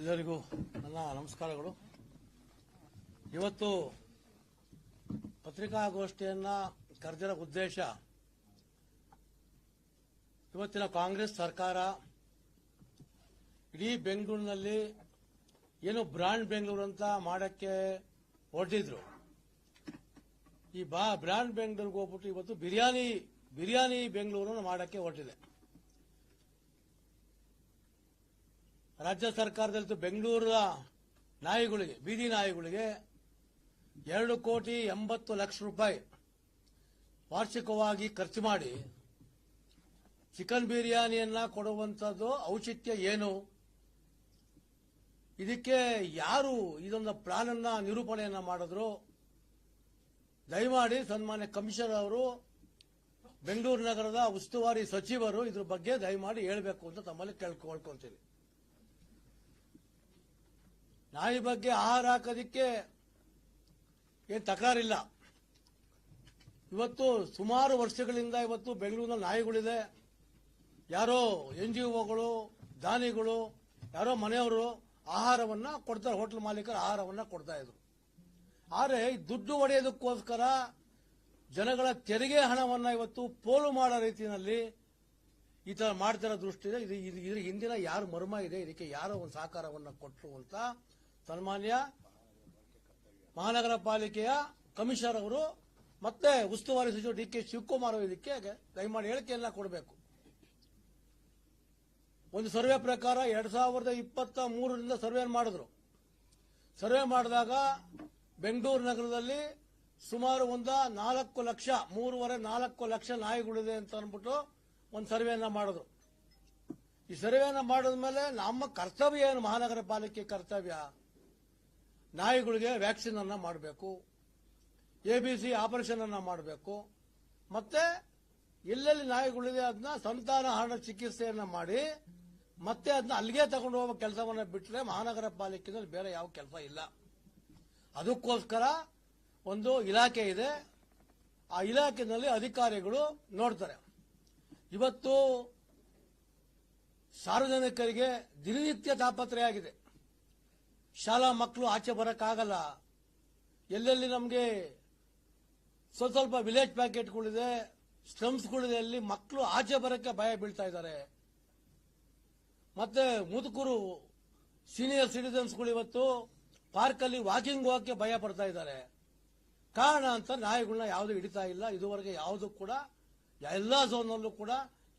ಎಲ್ಲರಿಗೂ ನನ್ನ ನಮಸ್ಕಾರಗಳು. ಇವತ್ತು ಪತ್ರಿಕಾಗೋಷ್ಠಿಯನ್ನು ಕರೆದಿರೋ ಉದ್ದೇಶ, ಇವತ್ತಿನ ಕಾಂಗ್ರೆಸ್ ಸರ್ಕಾರ ಇಡೀ ಬೆಂಗಳೂರಿನಲ್ಲಿ ಏನು ಬ್ರಾಂಡ್ ಬೆಂಗಳೂರು ಅಂತ ಮಾಡಕ್ಕೆ ಹೊರಟಿದ್ರು. ಈ ಬಾ ಬ್ರಾಂಡ್ ಬೆಂಗಳೂರಿಗೆ ಹೋಗ್ಬಿಟ್ಟು ಇವತ್ತು ಬಿರಿಯಾನಿ ಬಿರಿಯಾನಿ ಬೆಂಗಳೂರನ್ನು ಮಾಡಕ್ಕೆ ಹೊರಟಿದೆ. ರಾಜ್ಯ ಸರ್ಕಾರದಲ್ಲಿ ಬೆಂಗಳೂರ ನಾಯಿಗಳಿಗೆ, ಬೀದಿ ನಾಯಿಗಳಿಗೆ ಎರಡು ಕೋಟಿ ಎಂಬತ್ತು ಲಕ್ಷ ರೂಪಾಯಿ ವಾರ್ಷಿಕವಾಗಿ ಖರ್ಚು ಮಾಡಿ ಚಿಕನ್ ಬಿರಿಯಾನಿಯನ್ನ ಕೊಡುವಂಥದ್ದು ಔಚಿತ್ಯ ಏನು? ಇದಕ್ಕೆ ಯಾರು ಇದೊಂದು ಪ್ಲಾನ್ ಅನ್ನ ನಿರೂಪಣೆಯನ್ನ ಮಾಡಿದ್ರು? ದಯಮಾಡಿ ಸನ್ಮಾನ್ಯ ಕಮಿಷನರ್ ಅವರು, ಬೆಂಗಳೂರು ನಗರದ ಉಸ್ತುವಾರಿ ಸಚಿವರು ಇದ್ರ ಬಗ್ಗೆ ದಯಮಾಡಿ ಹೇಳಬೇಕು ಅಂತ ತಮ್ಮಲ್ಲಿ ಕೇಳ್ಕೊಳ್ಕೊಂತೀನಿ ನಾಯಿ ಬಗ್ಗೆ ಆಹಾರ ಹಾಕೋದಕ್ಕೆ ಏನು ತಕರಾರಿಲ್ಲ. ಇವತ್ತು ಸುಮಾರು ವರ್ಷಗಳಿಂದ ಇವತ್ತು ಬೆಂಗಳೂರಿನಲ್ಲಿ ನಾಯಿಗಳಿದೆ. ಯಾರೋ ಎನ್ ಜಿ ಒಗಳು ದಾನಿಗಳು, ಯಾರೋ ಮನೆಯವರು ಆಹಾರವನ್ನ ಕೊಡ್ತಾರೆ, ಹೋಟೆಲ್ ಮಾಲೀಕರು ಆಹಾರವನ್ನ ಕೊಡ್ತಾ ಇದ್ರು. ಆದರೆ ದುಡ್ಡು ಹೊಡೆಯೋದಕ್ಕೋಸ್ಕರ ಜನಗಳ ತೆರಿಗೆ ಹಣವನ್ನ ಇವತ್ತು ಪೋಲು ಮಾಡೋ ರೀತಿಯಲ್ಲಿ ಈ ಥರ ಮಾಡ್ತಿರೋ ದೃಷ್ಟಿಯಿಂದ ಇದು- ಇದ್ರ ಹಿಂದಿನ ಯಾರು ಮರ್ಮ ಇದೆ, ಇದಕ್ಕೆ ಯಾರೋ ಒಂದು ಸಹಕಾರವನ್ನು ಕೊಟ್ಟರು ಅಂತ ಸನ್ಮಾನ್ಯ ಮಹಾನಗರ ಪಾಲಿಕೆಯ ಕಮಿಷನರ್ ಅವರು ಮತ್ತೆ ಉಸ್ತುವಾರಿ ಸಚಿವ ಡಿ ಕೆ ಶಿವಕುಮಾರ್ ಇದಕ್ಕೆ ದಯಮಾಡಿ ಹೇಳಿಕೆಯನ್ನ ಕೊಡಬೇಕು. ಒಂದು ಸರ್ವೆ ಪ್ರಕಾರ ಎರಡ್ ಸಾವಿರದ ಇಪ್ಪತ್ತ ಮೂರರಿಂದ ಸರ್ವೆ ಮಾಡಿದ್ರು. ಸರ್ವೆ ಮಾಡಿದಾಗ ಬೆಂಗಳೂರು ನಗರದಲ್ಲಿ ಸುಮಾರು ಒಂದ ನಾಲ್ಕು ಲಕ್ಷ, ಮೂರುವರೆ ನಾಲ್ಕು ಲಕ್ಷ ನಾಯಿಗಳಿದೆ ಅಂತ ಅಂದ್ಬಿಟ್ಟು ಒಂದು ಸರ್ವೆಯನ್ನ ಮಾಡಿದ್ರು. ಈ ಸರ್ವೆಯನ್ನ ಮಾಡಿದ್ಮೇಲೆ ನಮ್ಮ ಕರ್ತವ್ಯ ಏನು? ಮಹಾನಗರ ಪಾಲಿಕೆ ಕರ್ತವ್ಯ? ನಾಯಿಗಳಿಗೆ ವ್ಯಾಕ್ಸಿನ್ ಅನ್ನ ಮಾಡಬೇಕು. ಎಬಿಸಿ ಆಪರೇಷನ್ ಅನ್ನ ಮಾಡಬೇಕು. ಮತ್ತೆ ಎಲ್ಲೆಲ್ಲಿ ನಾಯಿಗಳಿದೆ ಅದನ್ನ ಸಂತಾನ ಹರಣ ಚಿಕಿತ್ಸೆಯನ್ನ ಮಾಡಿ, ಮತ್ತೆ ಅದನ್ನ ಅಲ್ಲಿಗೆ ತಗೊಂಡು ಹೋಗೋ ಕೆಲಸವನ್ನ ಬಿಟ್ಟರೆ ಮಹಾನಗರ ಪಾಲಿಕೆಯಲ್ಲಿ ಬೇರೆ ಯಾವ ಕೆಲಸ ಇಲ್ಲ. ಅದಕ್ಕೋಸ್ಕರ ಒಂದು ಇಲಾಖೆ ಇದೆ. ಆ ಇಲಾಖೆಯಲ್ಲಿ ಅಧಿಕಾರಿಗಳು ನೋಡ್ತಾರೆ. ಇವತ್ತು ಸಾರ್ವಜನಿಕರಿಗೆ ದಿನನಿತ್ಯ ತಾಪತ್ರೆ ಆಗಿದೆ. ಶಾಲಾ ಮಕ್ಕಳು ಆಚೆ ಬರಕ್ಕಾಗಲ್ಲ. ಎಲ್ಲೆಲ್ಲಿ ನಮಗೆ ಸ್ವಲ್ಪ ಸ್ವಲ್ಪ ವಿಲೇಜ್ ಪ್ಯಾಕೆಟ್ಗಳಿದೆ ಸ್ಲಮ್ಸ್ಗಳಿದೆ ಅಲ್ಲಿ ಮಕ್ಕಳು ಆಚೆ ಬರೋಕ್ಕೆ ಭಯ ಬೀಳ್ತಾ ಇದ್ದಾರೆ. ಮತ್ತೆ ಮುದುಕರು ಸೀನಿಯರ್ ಸಿಟಿಸನ್ಸ್ಗಳು ಇವತ್ತು ಪಾರ್ಕಲ್ಲಿ ವಾಕಿಂಗ್ ಹೋಗಕ್ಕೆ ಭಯ ಪಡ್ತಾ ಇದ್ದಾರೆ. ಕಾರಣ ಅಂತ ನಾಯಿಗಳನ್ನ ಯಾವುದು ಹಿಡಿತಾ ಇಲ್ಲ. ಇದುವರೆಗೆ ಯಾವುದು ಕೂಡ, ಎಲ್ಲ ಝೋನ್ನಲ್ಲೂ ಕೂಡ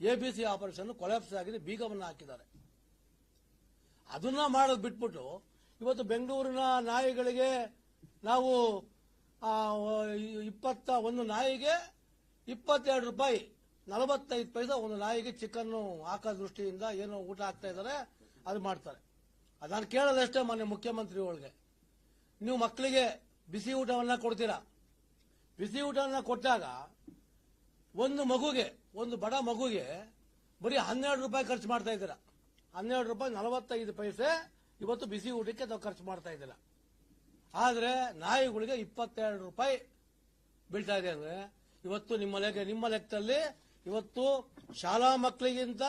ಎಬಿಸಿ ಆಪರೇಷನ್ ಕೊಲಾಪ್ಸ್ ಆಗಿದೆ, ಬೀಗವನ್ನು ಹಾಕಿದ್ದಾರೆ. ಅದನ್ನ ಮಾಡೋದು ಬಿಟ್ಬಿಟ್ಟು ಇವತ್ತು ಬೆಂಗಳೂರಿನ ನಾಯಿಗಳಿಗೆ ನಾವು ಇಪ್ಪತ್ತ, ಒಂದು ನಾಯಿಗೆ ಇಪ್ಪತ್ತೆರಡು ರೂಪಾಯಿ, ನಲವತ್ತೈದು ಪೈಸೆ ಒಂದು ನಾಯಿಗೆ ಚಿಕನ್ ಹಾಕೋ ದೃಷ್ಟಿಯಿಂದ ಏನು ಊಟ ಹಾಕ್ತಾ ಇದ್ದಾರೆ, ಅದು ಮಾಡ್ತಾರೆ. ಅದು ನಾನು ಕೇಳೋದಷ್ಟೇ ಮಾನ್ಯ ಮುಖ್ಯಮಂತ್ರಿಗಳಿಗೆ ನೀವು ಮಕ್ಕಳಿಗೆ ಬಿಸಿ ಊಟವನ್ನು ಕೊಡ್ತೀರಾ? ಬಿಸಿ ಊಟವನ್ನು ಕೊಟ್ಟಾಗ ಒಂದು ಮಗುಗೆ, ಒಂದು ಬಡ ಮಗುಗೆ ಬರೀ ಹನ್ನೆರಡು ರೂಪಾಯಿ ಖರ್ಚು ಮಾಡ್ತಾ ಇದ್ದೀರಾ? ಹನ್ನೆರಡು ರೂಪಾಯಿ ನಲವತ್ತೈದು ಪೈಸೆ ಇವತ್ತು ಬಿಸಿ ಊಟಕ್ಕೆ ನಾವು ಖರ್ಚು ಮಾಡ್ತಾ ಇದ್ದಿಲ್ಲ. ಆದ್ರೆ ನಾಯಿಗಳಿಗೆ ಇಪ್ಪತ್ತೆರಡು ರೂಪಾಯಿ ಬೀಳ್ತಾ ಇದೆ ಅಂದ್ರೆ ಇವತ್ತು ನಿಮ್ಮ ಲೆಕ್ಕ ನಿಮ್ಮ ಲೆಕ್ಕದಲ್ಲಿ ಇವತ್ತು ಶಾಲಾ ಮಕ್ಕಳಿಗಿಂತ,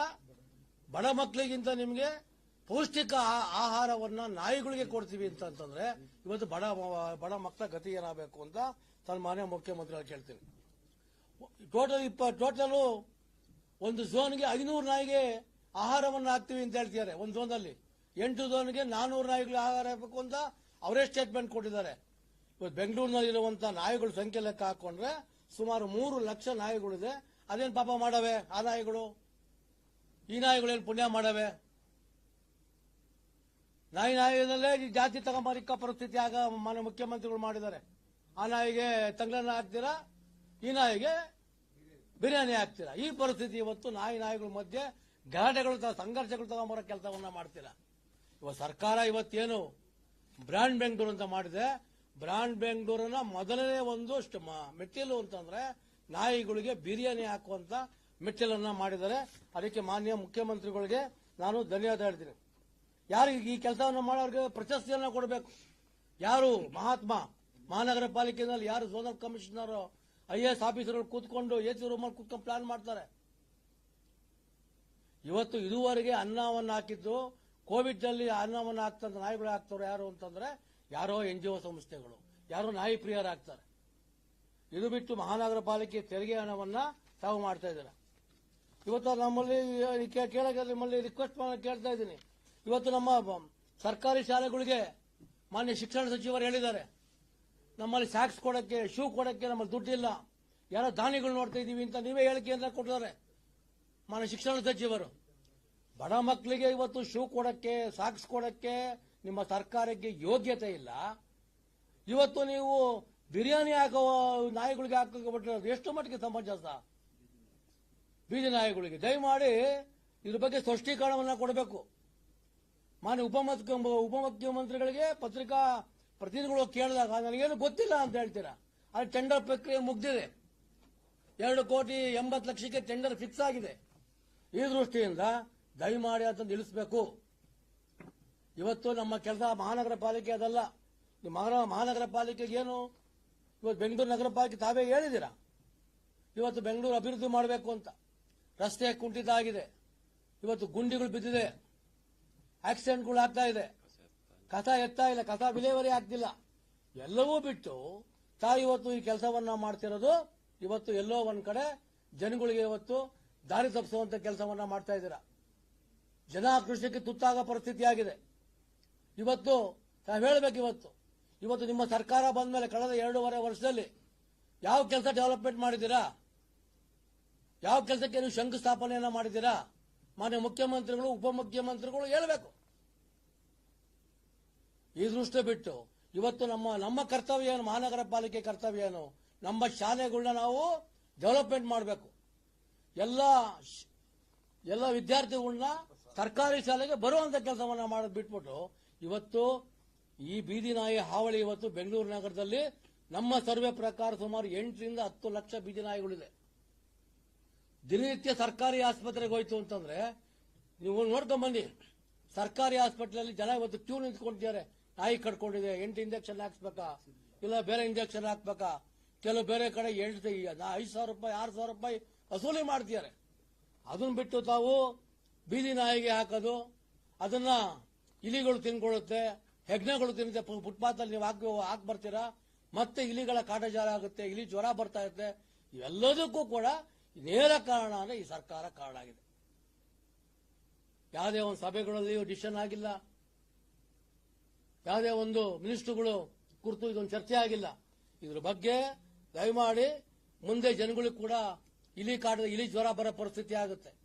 ಬಡ ಮಕ್ಕಳಿಗಿಂತ ನಿಮಗೆ ಪೌಷ್ಟಿಕ ಆಹಾರವನ್ನು ನಾಯಿಗಳಿಗೆ ಕೊಡ್ತೀವಿ ಅಂತ ಅಂತಂದ್ರೆ ಇವತ್ತು ಬಡ ಬಡ ಮಕ್ಕಳ ಗತಿ ಏನಾಗಬೇಕು ಅಂತ ಸನ್ಮಾನ್ಯ ಮುಖ್ಯಮಂತ್ರಿಗಳು ಕೇಳ್ತೀನಿ ಟೋಟಲ್ ಇಪ್ಪ ಟೋಟಲು ಒಂದು ಝೋನ್ಗೆ ಐನೂರು ನಾಯಿಗೆ ಆಹಾರವನ್ನು ಹಾಕ್ತೀವಿ ಅಂತ ಹೇಳ್ತಿದ್ದಾರೆ. ಒಂದು ಝೋನಲ್ಲಿ ಎಂಟು ದೋನಿಗೆ ನಾನೂರು ನಾಯಿಗಳು ಆಹಾರ ಹಾಕಬೇಕು ಅಂತ ಅವರೇ ಸ್ಟೇಟ್ಮೆಂಟ್ ಕೊಟ್ಟಿದ್ದಾರೆ. ಇವತ್ತು ಬೆಂಗಳೂರಿನಲ್ಲಿರುವಂತಹ ನಾಯಿಗಳ ಸಂಖ್ಯೆ ಲೆಕ್ಕ ಹಾಕೊಂಡ್ರೆ ಸುಮಾರು ಮೂರು ಲಕ್ಷ ನಾಯಿಗಳಿದೆ. ಅದೇನು ಪಾಪ ಮಾಡವೆ? ಆ ನಾಯಿಗಳು? ಈ ನಾಯಿಗಳೇನು ಪುಣ್ಯ ಮಾಡವೆ? ನಾಯಿ ನಾಯಿನಲ್ಲೇ ಈ ಜಾತಿ ತಗೊಂಬರಿಕ ಪರಿಸ್ಥಿತಿ ಆಗ ಮಾನ್ಯ ಮುಖ್ಯಮಂತ್ರಿಗಳು ಮಾಡಿದ್ದಾರೆ. ಆ ನಾಯಿಗೆ ತಂಗ್ಲನ್ನ ಹಾಕ್ತೀರಾ? ಈ ನಾಯಿಗೆ ಬಿರಿಯಾನಿ ಹಾಕ್ತೀರಾ? ಈ ಪರಿಸ್ಥಿತಿ ಇವತ್ತು ನಾಯಿ ನಾಯಿಗಳ ಮಧ್ಯೆ ಗಲಾಟೆಗಳು ಸಂಘರ್ಷಗಳು ತಗೊಂಬರೋ ಕೆಲಸವನ್ನ ಮಾಡ್ತೀರಾ? ಇವತ್ತು ಸರ್ಕಾರ ಇವತ್ತೇನು ಬ್ರಾಂಡ್ ಬೆಂಗಳೂರು ಅಂತ ಮಾಡಿದೆ. ಬ್ರಾಂಡ್ ಬೆಂಗಳೂರನ್ನ ಮೊದಲನೇ ಒಂದು ಮೆಟ್ಟಿಲು ಅಂತಂದ್ರೆ ನಾಯಿಗಳಿಗೆ ಬಿರಿಯಾನಿ ಹಾಕುವಂತ ಮೆಟ್ಟಿಲನ್ನ ಮಾಡಿದ್ದಾರೆ. ಅದಕ್ಕೆ ಮಾನ್ಯ ಮುಖ್ಯಮಂತ್ರಿಗಳಿಗೆ ನಾನು ಧನ್ಯವಾದ ಹೇಳ್ತೀನಿ. ಯಾರು ಈ ಕೆಲಸವನ್ನು ಮಾಡೋರಿಗೆ ಪ್ರಶಸ್ತಿಯನ್ನ ಕೊಡಬೇಕು? ಯಾರು ಮಹಾತ್ಮ ಮಹಾನಗರ ಪಾಲಿಕೆನಲ್ಲಿ ಯಾರು ಝೋನಲ್ ಕಮಿಷನರ್ ಐ ಎಸ್ ಆಫೀಸರ್ಗಳು ಕೂತ್ಕೊಂಡು ಎ ಸಿ ರೂಮಲ್ಲಿ ಕೂತ್ಕೊಂಡು ಪ್ಲಾನ್ ಮಾಡ್ತಾರೆ? ಇವತ್ತು ಇದುವರೆಗೆ ಅನ್ನವನ್ನು ಹಾಕಿದ್ದು ಕೋವಿಡ್ ಅಲ್ಲಿ ಅನ್ನವನ್ನು ಹಾಕ್ತಂತ ನಾಯಿಗಳು ಹಾಕ್ತವ್ರು ಯಾರು ಅಂತಂದ್ರೆ ಯಾರೋ ಎನ್ ಜಿ ಒ ಸಂಸ್ಥೆಗಳು, ಯಾರೋ ನಾಯಿ ಪ್ರಿಯರಾಗ್ತಾರೆ. ಇದು ಬಿಟ್ಟು ಮಹಾನಗರ ಪಾಲಿಕೆ ತೆರಿಗೆ ಹಣವನ್ನ ತಾವು ಮಾಡ್ತಾ ಇದ್ದಾರೆ. ಇವತ್ತು ನಮ್ಮಲ್ಲಿ ಕೇಳಕ್ಕೆ ನಿಮ್ಮಲ್ಲಿ ರಿಕ್ವೆಸ್ಟ್ ಕೇಳ್ತಾ ಇದ್ದೀನಿ. ಇವತ್ತು ನಮ್ಮ ಸರ್ಕಾರಿ ಶಾಲೆಗಳಿಗೆ ಮಾನ್ಯ ಶಿಕ್ಷಣ ಸಚಿವರು ಹೇಳಿದ್ದಾರೆ. ನಮ್ಮಲ್ಲಿ ಸ್ಯಾಕ್ಸ್ ಕೊಡಕ್ಕೆ, ಶೂ ಕೊಡಕ್ಕೆ ನಮ್ಮಲ್ಲಿ ದುಡ್ಡಿಲ್ಲ. ಯಾರೋ ದಾನಿಗಳು ನೋಡ್ತಾ ಇದೀವಿ ಅಂತ ನೀವೇ ಹೇಳಿಕೆಯನ್ನ ಕೊಟ್ಟಿದ್ದಾರೆ ಮಾನ್ಯ ಶಿಕ್ಷಣ ಸಚಿವರು. ಬಡ ಮಕ್ಕಳಿಗೆ ಇವತ್ತು ಶೂ ಕೊಡಕ್ಕೆ, ಸಾಕ್ಸ್ ಕೊಡಕ್ಕೆ ನಿಮ್ಮ ಸರ್ಕಾರಕ್ಕೆ ಯೋಗ್ಯತೆ ಇಲ್ಲ. ಇವತ್ತು ನೀವು ಬಿರಿಯಾನಿ ಹಾಕೋ ನಾಯಿಗಳಿಗೆ ಹಾಕೋಬಿಟ್ಟಿರೋದು ಎಷ್ಟು ಮಟ್ಟಿಗೆ ಸಮಂಜಸ? ಬೀದಿ ನಾಯಿಗಳಿಗೆ. ದಯಮಾಡಿ ಇದ್ರ ಬಗ್ಗೆ ಸ್ಪಷ್ಟೀಕರಣವನ್ನು ಕೊಡಬೇಕು. ಮಾನ್ಯ ಉಪಮುಖ್ಯ ಉಪಮುಖ್ಯಮಂತ್ರಿಗಳಿಗೆ ಪತ್ರಿಕಾ ಪ್ರತಿನಿಧಿಗಳು ಕೇಳಿದಾಗ, ನನಗೇನು ಗೊತ್ತಿಲ್ಲ ಅಂತ ಹೇಳ್ತೀರಾ? ಅದು ಟೆಂಡರ್ ಪ್ರಕ್ರಿಯೆ ಮುಗ್ದಿದೆ. ಎರಡು ಕೋಟಿ ಎಂಬತ್ತು ಲಕ್ಷಕ್ಕೆ ಟೆಂಡರ್ ಫಿಕ್ಸ್ ಆಗಿದೆ. ಈ ದೃಷ್ಟಿಯಿಂದ ದಯಮಾಡಿ ಅಂತ ನಿಲ್ಲಿಸಬೇಕು. ಇವತ್ತು ನಮ್ಮ ಕೆಲಸ ಮಹಾನಗರ ಪಾಲಿಕೆ ಅದಲ್ಲ. ಮಹಾನಗರ ಪಾಲಿಕೆಗೆ ಏನು? ಇವತ್ತು ಬೆಂಗಳೂರು ನಗರ ಪಾಲಿಕೆ ತಾವೇ ಹೇಳಿದ್ದೀರಾ? ಇವತ್ತು ಬೆಂಗಳೂರು ಅಭಿವೃದ್ಧಿ ಮಾಡಬೇಕು ಅಂತ. ರಸ್ತೆ ಕುಂಠಿತ ಆಗಿದೆ. ಇವತ್ತು ಗುಂಡಿಗಳು ಬಿದ್ದಿದೆ. ಆಕ್ಸಿಡೆಂಟ್ಗಳು ಆಗ್ತಾ ಇದೆ. ಕಸ ಎತ್ತಾ ಇಲ್ಲ. ಕಸ ವಿಲೇವರಿ ಆಗ್ತಿಲ್ಲ. ಎಲ್ಲವೂ ಬಿಟ್ಟು ತಾ ಇವತ್ತು ಈ ಕೆಲಸವನ್ನ ಮಾಡ್ತಿರೋದು. ಇವತ್ತು ಎಲ್ಲೋ ಒಂದ್ ಕಡೆ ಜನಗಳಿಗೆ ಇವತ್ತು ದಾರಿ ತಪ್ಪಿಸುವಂತ ಕೆಲಸವನ್ನ ಮಾಡ್ತಾ ಇದ್ದೀರಾ? ಜನ ಆಕ್ರೋಶಕ್ಕೆ ತುತ್ತಾಗೋ ಪರಿಸ್ಥಿತಿ ಆಗಿದೆ. ಇವತ್ತು ನಾವು ಹೇಳಬೇಕು ಇವತ್ತು. ಇವತ್ತು ನಿಮ್ಮ ಸರ್ಕಾರ ಬಂದ ಮೇಲೆ ಕಳೆದ ಎರಡೂವರೆ ವರ್ಷದಲ್ಲಿ ಯಾವ ಕೆಲಸ ಡೆವಲಪ್ಮೆಂಟ್ ಮಾಡಿದ್ದೀರಾ? ಯಾವ ಕೆಲಸಕ್ಕೆ ನೀವು ಶಂಕುಸ್ಥಾಪನೆಯನ್ನ ಮಾಡಿದ್ದೀರಾ? ಮಾನ್ಯ ಮುಖ್ಯಮಂತ್ರಿಗಳು, ಉಪಮುಖ್ಯಮಂತ್ರಿಗಳು ಹೇಳಬೇಕು. ಈ ದೃಷ್ಟಿ ಬಿಟ್ಟು ಇವತ್ತು ನಮ್ಮ ನಮ್ಮ ಕರ್ತವ್ಯ ಏನು? ಮಹಾನಗರ ಪಾಲಿಕೆ ಕರ್ತವ್ಯ ಏನು? ನಮ್ಮ ಶಾಲೆಗಳನ್ನ ನಾವು ಡೆವಲಪ್ಮೆಂಟ್ ಮಾಡಬೇಕು. ಎಲ್ಲ ಎಲ್ಲ ವಿದ್ಯಾರ್ಥಿಗಳನ್ನ ಸರ್ಕಾರಿ ಶಾಲೆಗೆ ಬರುವಂತ ಕೆಲಸವನ್ನ ಮಾಡೋದು ಬಿಟ್ಬಿಟ್ಟು ಇವತ್ತು ಈ ಬೀದಿ ನಾಯಿ ಹಾವಳಿ ಇವತ್ತು ಬೆಂಗಳೂರು ನಗರದಲ್ಲಿ ನಮ್ಮ ಸರ್ವೆ ಪ್ರಕಾರ ಸುಮಾರು ಎಂಟರಿಂದ ಹತ್ತು ಲಕ್ಷ ಬೀದಿ ನಾಯಿಗಳಿದೆ. ದಿನನಿತ್ಯ ಸರ್ಕಾರಿ ಆಸ್ಪತ್ರೆಗೆ ಹೋಯ್ತು ಅಂತಂದ್ರೆ ನೀವು ನೋಡ್ಕೊಂಡ್ ಬನ್ನಿ. ಸರ್ಕಾರಿ ಆಸ್ಪತ್ರೆಯಲ್ಲಿ ಜನ ಇವತ್ತು ಕ್ಯೂ ನಿಂತ್ಕೊಂಡಿದ್ದಾರೆ ನಾಯಿ ಕಟ್ಕೊಂಡಿದೆ ಎಂಟು ಇಂಜೆಕ್ಷನ್ ಹಾಕ್ಸ್ಬೇಕಾ? ಇಲ್ಲ ಬೇರೆ ಇಂಜೆಕ್ಷನ್ ಹಾಕ್ಬೇಕಾ? ಕೆಲವು ಬೇರೆ ಕಡೆ ಎಂಟು ಐದು ಸಾವಿರ ರೂಪಾಯಿ, ಆರು ಸಾವಿರ ರೂಪಾಯಿ ವಸೂಲಿ ಮಾಡ್ತಿದ್ದಾರೆ. ಅದನ್ನ ಬಿಟ್ಟು ತಾವು ಬೀದಿ ನಾಯಿಗೆ ಹಾಕೋದು, ಅದನ್ನ ಇಲಿಗಳು ತಿನ್ಕೊಳ್ಳುತ್ತೆ, ಹೆಗ್ಣಗಳು ತಿನ್ನುತ್ತೆ. ಫುಟ್ಪಾತ್ ಅಲ್ಲಿ ನೀವು ಹಾಕಿ ಹಾಕಿ ಬರ್ತೀರಾ? ಮತ್ತೆ ಇಲಿಗಳ ಕಾಟಜಾಲ ಆಗುತ್ತೆ, ಇಲಿ ಜ್ವರ ಬರ್ತಾ ಇರುತ್ತೆ. ಇವೆಲ್ಲದಕ್ಕೂ ಕೂಡ ನೇರ ಕಾರಣ ಅಂದ್ರೆ ಈ ಸರ್ಕಾರ ಕಾರಣ ಆಗಿದೆ. ಯಾವುದೇ ಒಂದು ಸಭೆಗಳಲ್ಲಿಯೂ ಡಿಸಿಷನ್ ಆಗಿಲ್ಲ. ಯಾವುದೇ ಒಂದು ಮಿನಿಸ್ಟ್ರುಗಳು ಕುರಿತು ಇದೊಂದು ಚರ್ಚೆ ಆಗಿಲ್ಲ. ಇದ್ರ ಬಗ್ಗೆ ದಯಮಾಡಿ ಮುಂದೆ ಜನಗಳಿಗೆ ಕೂಡ ಇಲಿ ಕಾಟ ಇಲಿ ಜ್ವರ ಬರೋ ಪರಿಸ್ಥಿತಿ ಆಗುತ್ತೆ.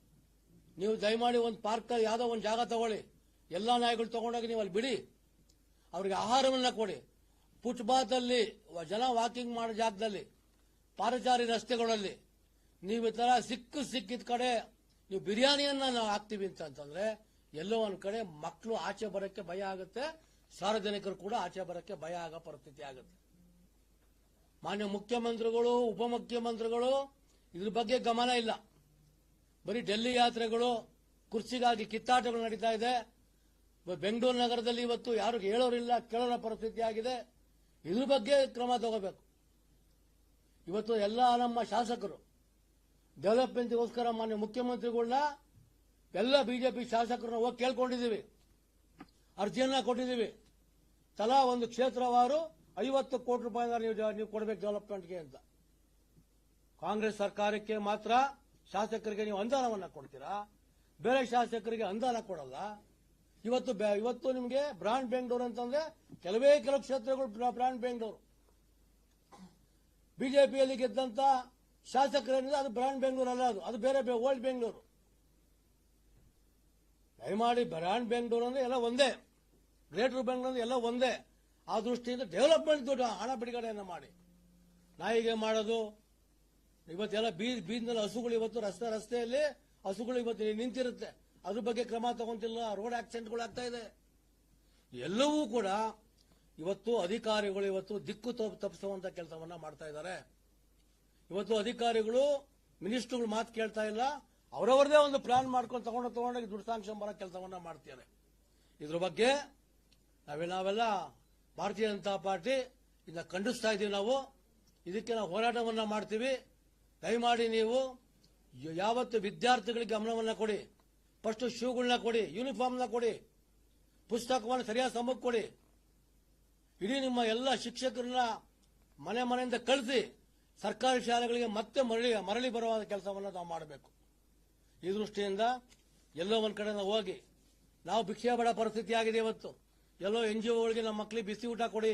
ನೀವು ದಯಮಾಡಿ ಒಂದು ಪಾರ್ಕ್, ಯಾವುದೋ ಒಂದು ಜಾಗ ತಗೊಳ್ಳಿ. ಎಲ್ಲ ನಾಯಿಗಳು ತಗೊಂಡೋಗಿ ನೀವು ಅಲ್ಲಿ ಬಿಡಿ. ಅವ್ರಿಗೆ ಆಹಾರವನ್ನ ಕೊಡಿ. ಫುಟ್ಪಾತಲ್ಲಿ ಜನ ವಾಕಿಂಗ್ ಮಾಡೋ ಜಾಗದಲ್ಲಿ ಪಾದಚಾರಿ ರಸ್ತೆಗಳಲ್ಲಿ, ನೀವು ಈ ಸಿಕ್ಕು ಸಿಕ್ಕಿದ ಕಡೆ ನೀವು ಬಿರಿಯಾನಿಯನ್ನ ನಾವು ಹಾಕ್ತೀವಿ ಅಂತಂದ್ರೆ, ಎಲ್ಲೋ ಒಂದು ಕಡೆ ಮಕ್ಕಳು ಆಚೆ ಬರೋಕ್ಕೆ ಭಯ ಆಗುತ್ತೆ. ಸಾರ್ವಜನಿಕರು ಕೂಡ ಆಚೆ ಬರೋಕ್ಕೆ ಭಯ ಆಗೋ ಪರಿಸ್ಥಿತಿ ಆಗುತ್ತೆ. ಮಾನ್ಯ ಮುಖ್ಯಮಂತ್ರಿಗಳು, ಉಪಮುಖ್ಯಮಂತ್ರಿಗಳು, ಇದ್ರ ಬಗ್ಗೆ ಗಮನ ಇಲ್ಲ. ಬರೀ ಡೆಲ್ಲಿ ಯಾತ್ರೆಗಳು, ಕುರ್ಚಿಗಾಗಿ ಕಿತ್ತಾಟಗಳು ನಡೀತಾ ಇದೆ. ಬೆಂಗಳೂರು ನಗರದಲ್ಲಿ ಇವತ್ತು ಯಾರು ಹೇಳೋರಿಲ್ಲ, ಕೇಳೋರ ಪರಿಸ್ಥಿತಿ ಆಗಿದೆ. ಇದ್ರ ಬಗ್ಗೆ ಕ್ರಮ ತಗೋಬೇಕು. ಇವತ್ತು ಎಲ್ಲ ನಮ್ಮ ಶಾಸಕರು, ಡೆವಲಪ್ಮೆಂಟ್ಗೋಸ್ಕರ ಮಾನ್ಯ ಮುಖ್ಯಮಂತ್ರಿಗಳನ್ನ ಎಲ್ಲ ಬಿಜೆಪಿ ಶಾಸಕರನ್ನ ಹೋಗಿ ಕೇಳ್ಕೊಂಡಿದ್ದೀವಿ. ಅರ್ಜಿಯನ್ನ ಕೊಟ್ಟಿದ್ದೀವಿ. ತಲಾ ಒಂದು ಕ್ಷೇತ್ರವಾರು ಐವತ್ತು ಕೋಟಿ ರೂಪಾಯಿ ನೀವು ನೀವು ಕೊಡಬೇಕು ಡೆವಲಪ್ಮೆಂಟ್ಗೆ ಅಂತ. ಕಾಂಗ್ರೆಸ್ ಸರ್ಕಾರಕ್ಕೆ ಮಾತ್ರ ಶಾಸಕರಿಗೆ ನೀವು ಅನುದಾನವನ್ನ ಕೊಡ್ತೀರಾ? ಬೇರೆ ಶಾಸಕರಿಗೆ ಅನುದಾನ ಕೊಡಲ್ಲ? ಇವತ್ತು ಇವತ್ತು ನಿಮಗೆ ಬ್ರಾಂಡ್ ಬೆಂಗಳೂರು ಅಂತಂದ್ರೆ ಕೆಲವೇ ಕೆಲವು ಕ್ಷೇತ್ರಗಳು ಬ್ರಾ- ಬ್ರಾಂಡ್ ಬೆಂಗಳೂರು. ಬಿಜೆಪಿಯಲ್ಲಿ ಗೆದ್ದಂತ ಶಾಸಕರೇನಿದೆ, ಅದು ಬ್ರಾಂಡ್ ಬೆಂಗಳೂರು ಅಲ್ಲ ಅದು. ಅದು ಬೇರೆ ಓಲ್ಡ್ ಬೆಂಗಳೂರು. ದಯಮಾಡಿ ಬ್ರಾಂಡ್ ಬೆಂಗಳೂರು ಅಂದ್ರೆ ಎಲ್ಲ ಒಂದೇ. ಗ್ರೇಟರ್ ಬೆಂಗಳೂರು ಅಂದ್ರೆ ಎಲ್ಲ ಒಂದೇ. ಆ ದೃಷ್ಟಿಯಿಂದ ಡೆವಲಪ್ಮೆಂಟ್ ದುಡ್ಡು ಹಣ ಬಿಡುಗಡೆಯನ್ನು ಮಾಡಿ. ನಾಯಿಗೆ ಮಾಡೋದು ಇವತ್ತೆಲ್ಲ ಬೀದ್ ಬೀದ್ನಲ್ಲಿ ಹಸುಗಳು ಇವತ್ತು ರಸ್ತೆ ರಸ್ತೆಯಲ್ಲಿ ಹಸುಗಳು ಇವತ್ತು ನಿಂತಿರುತ್ತೆ. ಅದ್ರ ಬಗ್ಗೆ ಕ್ರಮ ತಗೊಂತಿಲ್ಲ. ರೋಡ್ ಆಕ್ಸಿಡೆಂಟ್ಗಳು ಆಗ್ತಾ ಇದೆ. ಎಲ್ಲವೂ ಕೂಡ ಇವತ್ತು ಅಧಿಕಾರಿಗಳು ಇವತ್ತು ದಿಕ್ಕು ತಪ್ಪ- ತಪ್ಪಿಸುವಂತ ಕೆಲಸವನ್ನ ಮಾಡ್ತಾ ಇದ್ದಾರೆ. ಇವತ್ತು ಅಧಿಕಾರಿಗಳು, ಮಿನಿಸ್ಟ್ರುಗಳು ಮಾತು ಕೇಳ್ತಾ ಇಲ್ಲ. ಅವರವರದೇ ಒಂದು ಪ್ಲಾನ್ ಮಾಡ್ಕೊಂಡು ತಗೊಂಡು ತಗೊಂಡೋಗಿ ದುಡ್ಡು ಸಾಂಕ್ಷನ್ ಬರೋ ಕೆಲಸವನ್ನ ಮಾಡ್ತಾರೆ ಇದ್ರ ಬಗ್ಗೆ ನಾವೇ ನಾವೆಲ್ಲ ಭಾರತೀಯ ಜನತಾ ಪಾರ್ಟಿ ಇದನ್ನ ಖಂಡಿಸ್ತಾ ಇದೀವಿ ನಾವು. ಇದಕ್ಕೆ ನಾವು ಹೋರಾಟವನ್ನ ಮಾಡ್ತೀವಿ. ದಯಮಾಡಿ ನೀವು ಯಾವತ್ತು ವಿದ್ಯಾರ್ಥಿಗಳಿಗೆ ಗಮನವನ್ನ ಕೊಡಿ. ಫಸ್ಟ್ ಶೂಗಳನ್ನ ಕೊಡಿ, ಯೂನಿಫಾರ್ಮ್ನ ಕೊಡಿ, ಪುಸ್ತಕವನ್ನು ಸರಿಯಾದ ಸಮಕ್ಕೆ ಕೊಡಿ. ಇಡೀ ನಿಮ್ಮ ಎಲ್ಲ ಶಿಕ್ಷಕರನ್ನ ಮನೆ ಮನೆಯಿಂದ ಕಳಿಸಿ ಸರ್ಕಾರಿ ಶಾಲೆಗಳಿಗೆ ಮತ್ತೆ ಮರಳಿ ಮರಳಿ ಬರುವ ಕೆಲಸವನ್ನು ನಾವು ಮಾಡಬೇಕು. ಈ ದೃಷ್ಟಿಯಿಂದ ಎಲ್ಲೋ ಒಂದು ಕಡೆ ನಾವು ಹೋಗಿ. ನಾವು ಭಿಕ್ಷೆ ಬೇಡ ಪರಿಸ್ಥಿತಿ ಆಗಿದೆ ಇವತ್ತು. ಎಲ್ಲೋ ಎನ್ ಜಿ ಒಗಳಿಗೆ ನಮ್ಮ ಮಕ್ಕಳಿಗೆ ಬಿಸಿ ಊಟ ಕೊಡಿ.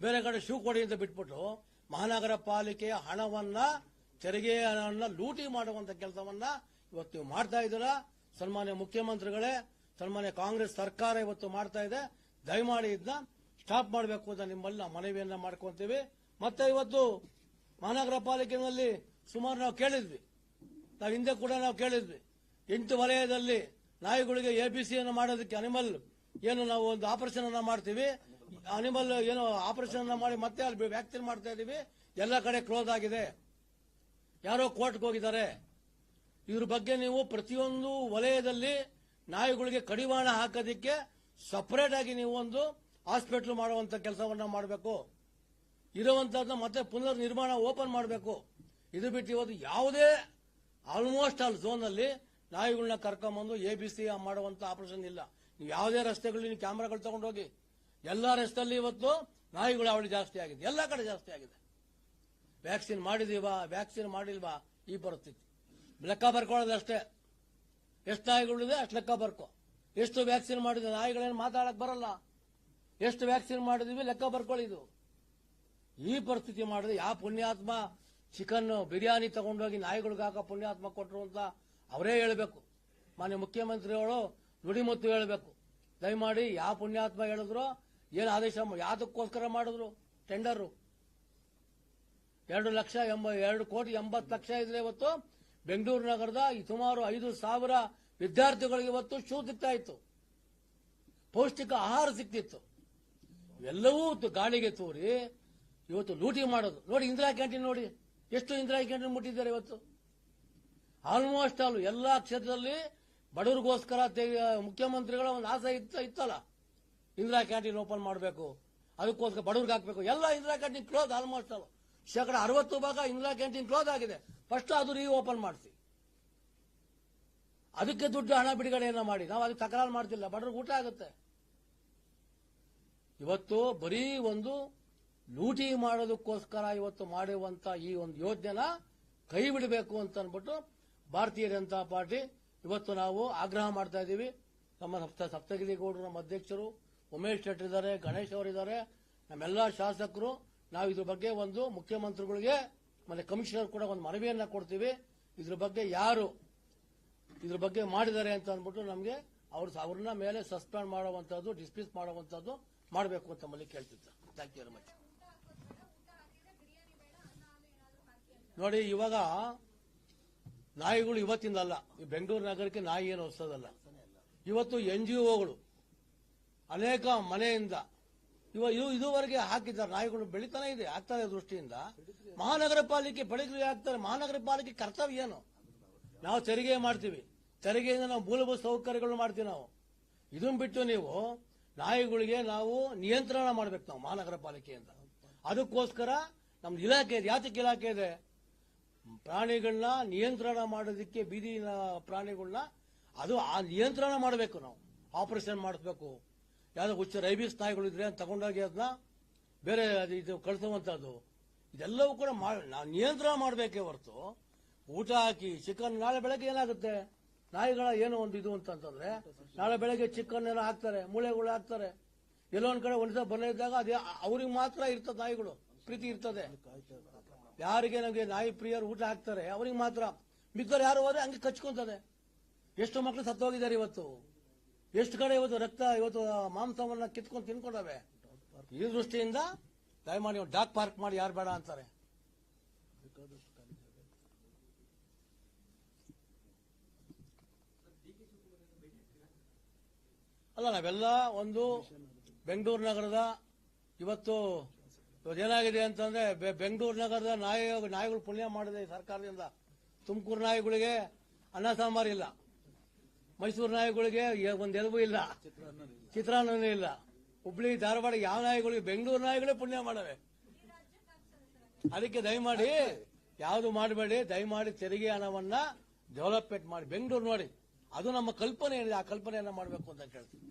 ಬೇರೆ ಕಡೆ ಶೂ ಕೊಡಿ ಅಂತ ಬಿಟ್ಬಿಟ್ಟು ಮಹಾನಗರ ಪಾಲಿಕೆಯ ಹಣವನ್ನ ತೆರಿಗೆ ಹಣವನ್ನ ಲೂಟಿ ಮಾಡುವಂತ ಕೆಲಸವನ್ನ ಇವತ್ತು ನೀವು ಮಾಡ್ತಾ ಇದ್ದೀರಾ? ಸನ್ಮಾನ್ಯ ಮುಖ್ಯಮಂತ್ರಿಗಳೇ, ಸನ್ಮಾನ್ಯ ಕಾಂಗ್ರೆಸ್ ಸರ್ಕಾರ ಇವತ್ತು ಮಾಡ್ತಾ ಇದೆ. ದಯಮಾಡಿ ಇದನ್ನ ಸ್ಟಾಪ್ ಮಾಡಬೇಕು ಅಂತ ನಿಮ್ಮಲ್ಲಿ ನಾವು ಮನವಿಯನ್ನ ಮಾಡ್ಕೊಂತೀವಿ. ಮತ್ತೆ ಇವತ್ತು ಮಹಾನಗರ ಪಾಲಿಕೆನಲ್ಲಿ ಸುಮಾರು ನಾವು ಕೇಳಿದ್ವಿ. ನಾವು ಹಿಂದೆ ಕೂಡ ನಾವು ಕೇಳಿದ್ವಿ. ಎಂಟು ವಲಯದಲ್ಲಿ ನಾಯಿಗಳಿಗೆ ಎಬಿಸಿಯನ್ನು ಮಾಡೋದಕ್ಕೆ ಅನಿಮಲ್ ಏನು ನಾವು ಒಂದು ಆಪರೇಷನ್ ಅನ್ನ ಮಾಡ್ತೀವಿ. ಅನಿಮಲ್ ಏನೋ ಆಪರೇಷನ್ ಮಾಡಿ ಮತ್ತೆ ಅಲ್ಲಿ ವ್ಯಾಕ್ಸಿನ್ ಮಾಡ್ತಾ ಇದೀವಿ. ಎಲ್ಲ ಕಡೆ ಕ್ಲೋಸ್ ಆಗಿದೆ. ಯಾರೋ ಕೋರ್ಟ್ಗೆ ಹೋಗಿದ್ದಾರೆ. ಇದ್ರ ಬಗ್ಗೆ ನೀವು ಪ್ರತಿಯೊಂದು ವಲಯದಲ್ಲಿ ನಾಯಿಗಳಿಗೆ ಕಡಿವಾಣ ಹಾಕೋದಿಕ್ಕೆ ಸಪರೇಟ್ ಆಗಿ ನೀವು ಒಂದು ಹಾಸ್ಪಿಟಲ್ ಮಾಡುವಂತ ಕೆಲಸವನ್ನ ಮಾಡಬೇಕು. ಇರುವಂತಹದ್ನ ಮತ್ತೆ ಪುನರ್ ನಿರ್ಮಾಣ ಓಪನ್ ಮಾಡಬೇಕು. ಇದು ಬಿಟ್ಟು ಇವತ್ತು ಯಾವುದೇ ಆಲ್ಮೋಸ್ಟ್ ಆಲ್ ಝೋನ್ ಅಲ್ಲಿ ನಾಯಿಗಳನ್ನ ಕರ್ಕೊಂಬಂದು ಎ ಬಿ ಸಿ ಮಾಡುವಂತ ಆಪರೇಷನ್ ಇಲ್ಲ. ನೀವು ಯಾವುದೇ ರಸ್ತೆಗಳಲ್ಲಿ ನೀವು ಕ್ಯಾಮ್ರಾಗಳು ತಗೊಂಡೋಗಿ ಎಲ್ಲಾ ರಸ್ತೆಯಲ್ಲಿ ಇವತ್ತು ನಾಯಿಗಳ ಅವಳಿ ಜಾಸ್ತಿ ಆಗಿದೆ. ಎಲ್ಲ ಕಡೆ ಜಾಸ್ತಿ ಆಗಿದೆ. ವ್ಯಾಕ್ಸಿನ್ ಮಾಡಿದೀವಾ ವ್ಯಾಕ್ಸಿನ್ ಮಾಡಿಲ್ವಾ, ಈ ಪರಿಸ್ಥಿತಿ. ಲೆಕ್ಕ ಬರ್ಕೊಳ್ಳೋದಷ್ಟೇ ಎಷ್ಟು ನಾಯಿಗಳಿದೆ, ಅಷ್ಟು ಲೆಕ್ಕ ಬರ್ಕೊ. ಎಷ್ಟು ವ್ಯಾಕ್ಸಿನ್ ಮಾಡಿದ್ರೆ ನಾಯಿಗಳೇನು ಮಾತಾಡಕ್ ಬರಲ್ಲ. ಎಷ್ಟು ವ್ಯಾಕ್ಸಿನ್ ಮಾಡಿದೀವಿ, ಲೆಕ್ಕ ಬರ್ಕೊಳ್ಳಿದು ಈ ಪರಿಸ್ಥಿತಿ ಮಾಡಿದ್ರೆ ಯಾವ ಪುಣ್ಯಾತ್ಮ ಚಿಕನ್ ಬಿರಿಯಾನಿ ತಗೊಂಡೋಗಿ ನಾಯಿಗಳಿಗೆ ಹಾಕೋ ಪುಣ್ಯಾತ್ಮ ಕೊಟ್ಟರು ಅಂತ ಅವರೇ ಹೇಳಬೇಕು. ಮಾನ್ಯ ಮುಖ್ಯಮಂತ್ರಿಗಳು ನುಡಿಮುತ್ತು ಹೇಳಬೇಕು. ದಯಮಾಡಿ ಯಾವ ಪುಣ್ಯಾತ್ಮ ಹೇಳಿದ್ರು ಏನು ಆದೇಶ ಯಾವುದಕ್ಕೋಸ್ಕರ ಮಾಡಿದ್ರು? ಟೆಂಡರು. ಎರಡು ಲಕ್ಷ ಎಂಬ, ಎರಡು ಕೋಟಿ ಎಂಬತ್ತು ಲಕ್ಷ ಇದ್ರೆ ಇವತ್ತು ಬೆಂಗಳೂರು ನಗರದ ಸುಮಾರು ಐದು ಸಾವಿರ ವಿದ್ಯಾರ್ಥಿಗಳಿಗೆ ಇವತ್ತು ಶೂ ಸಿಗ್ತಾ ಇತ್ತು. ಪೌಷ್ಟಿಕ ಆಹಾರ ಸಿಕ್ತಿತ್ತು ಎಲ್ಲವೂ ಗಾಳಿಗೆ ತೋರಿ ಇವತ್ತು ಲೂಟಿ ಮಾಡೋದು. ನೋಡಿ, ಇಂದಿರಾ ಕ್ಯಾಂಟೀನ್ ನೋಡಿ. ಎಷ್ಟು ಇಂದಿರಾ ಕ್ಯಾಂಟೀನ್ ಮುಟ್ಟಿದ್ದಾರೆ ಇವತ್ತು. ಆಲ್ಮೋಸ್ಟ್ ಆಲ್ ಎಲ್ಲಾ ಕ್ಷೇತ್ರದಲ್ಲಿ ಬಡವರಿಗೋಸ್ಕರ ಮುಖ್ಯಮಂತ್ರಿಗಳ ಒಂದು ಆಸೆ ಇತ್ತು ಇತ್ತಲ್ಲ. ಇಂದಿರಾ ಕ್ಯಾಂಟೀನ್ ಓಪನ್ ಮಾಡಬೇಕು. ಅದಕ್ಕೋಸ್ಕರ ಬಡವ್ರಿಗೆ ಹಾಕಬೇಕು. ಎಲ್ಲ Indira canteen close almost all ಶೇಕಡ ಅರವತ್ತು ಭಾಗ ಇಂದಿರಾ ಕ್ಯಾಂಟೀನ್ ಕ್ಲೋಸ್ ಆಗಿದೆ. ಫಸ್ಟ್ ಅದು ರೀ ಓಪನ್ ಮಾಡಿಸಿ. ಅದಕ್ಕೆ ದುಡ್ಡು ಹಣ ಬಿಡುಗಡೆಯನ್ನ ಮಾಡಿ. ನಾವು ಅದಕ್ಕೆ ತಕರಾರು ಮಾಡ್ತಿಲ್ಲ. ಬಡವ್ರಿಗೆ ಊಟ ಆಗುತ್ತೆ. ಇವತ್ತು ಬರೀ ಒಂದು ಲೂಟಿ ಮಾಡೋದಕ್ಕೋಸ್ಕರ ಇವತ್ತು ಮಾಡಿರುವಂತ ಈ ಒಂದು ಯೋಜನೆನ ಕೈ ಬಿಡಬೇಕು ಅಂತ ಅಂದ್ಬಿಟ್ಟು ಭಾರತೀಯ ಜನತಾ ಪಾರ್ಟಿ ಇವತ್ತು ನಾವು ಆಗ್ರಹ ಮಾಡ್ತಾ ಇದ್ದೀವಿ ನಮ್ಮ ಸಪ್ತ ಸಪ್ತಗಿರಿ ನಮ್ಮ ಅಧ್ಯಕ್ಷರು ಉಮೇಶ್ ಶೆಟ್ಟಿ ಇದ್ದಾರೆ, ಗಣೇಶ್ ಅವರಿದ್ದಾರೆ ನಮ್ಮೆಲ್ಲ ಶಾಸಕರು, ನಾವು ಇದ್ರ ಬಗ್ಗೆ ಒಂದು ಮುಖ್ಯಮಂತ್ರಿಗಳಿಗೆ, ಮತ್ತೆ ಕಮಿಷನರ್ ಕೂಡ ಒಂದು ಮನವಿಯನ್ನ ಕೊಡ್ತೀವಿ. ಇದ್ರ ಬಗ್ಗೆ ಯಾರು ಇದ್ರ ಬಗ್ಗೆ ಮಾಡಿದ್ದಾರೆ ಅಂತ ಅಂದ್ಬಿಟ್ಟು ನಮಗೆ ಅವ್ರ ಅವ್ರನ್ನ ಮೇಲೆ ಸಸ್ಪೆಂಡ್ ಮಾಡುವಂತದ್ದು ಡಿಸ್ಮಿಸ್ ಮಾಡುವಂತದ್ದು ಮಾಡಬೇಕು ಅಂತ ಮಲ್ಲಿ ಕೇಳ್ತಿದ್ದ ಥ್ಯಾಂಕ್ ಯು ವೆರಿ ಮಚ್ ನೋಡಿ, ಇವಾಗ ನಾಯಿಗಳು ಇವತ್ತಿಂದ ಅಲ್ಲ ಈ ಬೆಂಗಳೂರು ನಗರಕ್ಕೆ ನಾಯಿ ಏನು ಹೊಸದಲ್ಲ. ಇವತ್ತು ಎನ್ ಜಿ ಒಗಳು ಅನೇಕ ಮನೆಯಿಂದ ಇವ ಇದು ಇದುವರೆಗೆ ಹಾಕಿದ್ದಾರೆ ನಾಯಿಗಳು ಬೆಳಿತಾನೆ ಇದೆ ಆಗ್ತಾರೆ ದೃಷ್ಟಿಯಿಂದ. ಮಹಾನಗರ ಪಾಲಿಕೆ ಬೆಳಗ್ಗೆ ಆಗ್ತಾರೆ. ಮಹಾನಗರ ಪಾಲಿಕೆ ಕರ್ತವ್ಯ ಏನು? ನಾವು ತೆರಿಗೆ ಮಾಡ್ತೀವಿ. ತೆರಿಗೆಯಿಂದ ನಾವು ಮೂಲಭೂತ ಸೌಕರ್ಯಗಳು ಮಾಡ್ತೀವಿ ನಾವು. ಇದನ್ನು ಬಿಟ್ಟು ನೀವು ನಾಯಿಗಳಿಗೆ ನಾವು ನಿಯಂತ್ರಣ ಮಾಡ್ಬೇಕು ನಾವು ಮಹಾನಗರ ಪಾಲಿಕೆಯಿಂದ. ಅದಕ್ಕೋಸ್ಕರ ನಮ್ಮ ಇಲಾಖೆ ಇದೆ ಇಲಾಖೆ ಇದೆ? ಪ್ರಾಣಿಗಳನ್ನ ನಿಯಂತ್ರಣ ಮಾಡೋದಕ್ಕೆ ಬೀದಿ ಪ್ರಾಣಿಗಳನ್ನ ಅದು ಆ ನಿಯಂತ್ರಣ ಮಾಡಬೇಕು ನಾವು. ಆಪರೇಷನ್ ಮಾಡಿಸ್ಬೇಕು. ಯಾವ್ದೋ ಹುಚ್ಚ ರೈಬೀಸ್ ನಾಯಿಗಳು ಇದ್ರೆ ಅಂತ ತಗೊಂಡೋಗಿ ಅದನ್ನ ಬೇರೆ ಅದು ಇದು ಕಳಿಸುವಂತದ್ದು. ಇದೆಲ್ಲವೂ ಕೂಡ ನಾವು ನಿಯಂತ್ರಣ ಮಾಡಬೇಕೇ ಹೊರತು ಊಟ ಹಾಕಿ ಚಿಕನ್ ನಾಳೆ ಬೆಳಗ್ಗೆ ಏನಾಗುತ್ತೆ? ನಾಯಿಗಳ ಏನೋ ಒಂದು ಇದು ಅಂತಂತಂದ್ರೆ ನಾಳೆ ಬೆಳಗ್ಗೆ ಚಿಕನ್ ಏನೋ ಹಾಕ್ತಾರೆ ಮೂಳೆಗಳು ಹಾಕ್ತಾರೆ. ಎಲ್ಲೋ ಒಂದ್ ಕಡೆ ಒಂದ್ಸಲ ಬಂದಿದ್ದಾಗ ಅದೇ ಅವ್ರಿಗೆ ಮಾತ್ರ ಇರ್ತದೆ ನಾಯಿಗಳು, ಪ್ರೀತಿ ಇರ್ತದೆ. ಯಾರಿಗೆ ನಮಗೆ ನಾಯಿ ಪ್ರಿಯರು ಊಟ ಹಾಕ್ತಾರೆ, ಅವ್ರಿಗೆ ಮಾತ್ರ. ಮಿಕ್ಕರು ಯಾರು ಹೋದ್ರೆ ಹಂಗೆ ಕಚ್ಕೊಂತದೆ. ಎಷ್ಟು ಮಕ್ಕಳು ಸತ್ತೋಗಿದ್ದಾರೆ ಇವತ್ತು? ಎಷ್ಟು ಕಡೆ ಇವತ್ತು ರಕ್ತ, ಇವತ್ತು ಮಾಂಸವನ್ನ ಕಿತ್ಕೊಂಡು ತಿನ್ಕೊಂಡವೆ? ಈ ದೃಷ್ಟಿಯಿಂದ ದಯಮಾಡಿ ಡಾಕ್ ಪಾರ್ಕ್ ಮಾಡಿ, ಯಾರು ಬೇಡ ಅಂತಾರೆ. ಅಲ್ಲ, ನಾವೆಲ್ಲ ಒಂದು ಬೆಂಗಳೂರು ನಗರದ ಇವತ್ತು ಏನಾಗಿದೆ ಅಂತಂದ್ರೆ ಬೆಂಗಳೂರು ನಗರದ ನಾಯಿ ನಾಯಿಗಳು ಪುಣ್ಯ ಮಾಡಿದೆ ಸರ್ಕಾರದಿಂದ. ತುಮಕೂರು ನಾಯಿಗಳಿಗೆ ಅನ್ನ ಸಾಂಬಾರು ಇಲ್ಲ. ಮೈಸೂರು ನಾಯಿಗಳಿಗೆ ಎ- ಒಂದ್ ಎಲುಬು ಇಲ್ಲ. ಚಿತ್ರಾನ್ನ ಇಲ್ಲ. ಹುಬ್ಳಿ, ಧಾರವಾಡ ಯಾವ ನಾಯಿಗಳಿಗೆ ಬೆಂಗಳೂರು ನಾಯಿಗಳೇ ಪುಣ್ಯ ಮಾಡವೆ. ಅದಕ್ಕೆ ದಯಮಾಡಿ ಯಾವುದು ಮಾಡಬೇಡಿ, ದಯಮಾಡಿ ತೆರಿಗೆ ಹಣವನ್ನ ಡೆವಲಪ್ಮೆಂಟ್ ಮಾಡಿ. ಬೆಂಗಳೂರು ನೋಡಿ. ಅದು ನಮ್ಮ ಕಲ್ಪನೆ ಏನಿದೆ, ಆ ಕಲ್ಪನೆಯನ್ನ ಮಾಡಬೇಕು ಅಂತ ಕೇಳ್ತೀನಿ